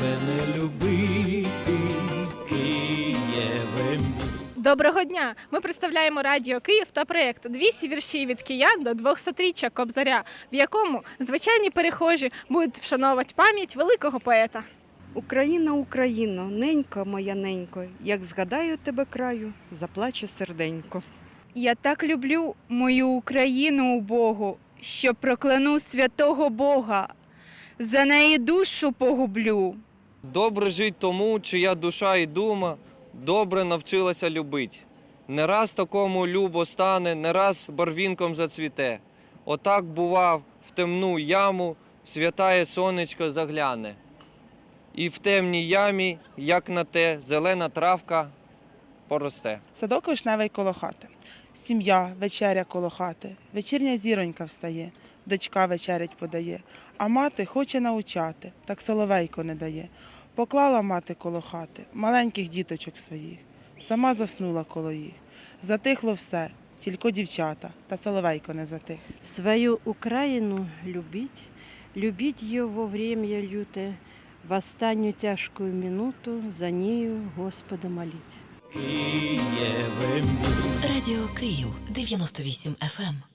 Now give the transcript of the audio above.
тебе не любити, Києве мій. Доброго дня! Ми представляємо Радіо Київ та проєкт «200 вірші від киян до 200-річчя Кобзаря, в якому звичайні перехожі будуть вшановувати пам'ять великого поета. Україна, Україно, ненька моя ненько, як згадаю тебе краю, заплаче серденько. Я так люблю мою Україну убогу, що прокляну святого Бога, за неї душу погублю. Добре жить тому, чия душа і дума добре навчилася любить. Не раз такому любо стане, не раз барвінком зацвіте. Отак, бував, в темну яму святає сонечко загляне. І в темній ямі, як на те, зелена травка поросте. Садок вишневий коло хати. Сім'я, вечеря коло хати. Вечірня зіронька встає, дочка вечерять подає. А мати хоче научати, так соловейко не дає. Поклала мати коло хати маленьких діточок своїх, сама заснула коло їх. Затихло все, тільки дівчата, та соловейко не затих. Свою Украину любить, любить ее во время люте, в останню тяжкую минуту за нею Господа молить. Києве мій. Радіо Київ 98 FM.